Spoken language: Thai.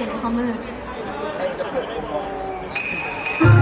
เสียงในความมืดใครจะเปิดมอ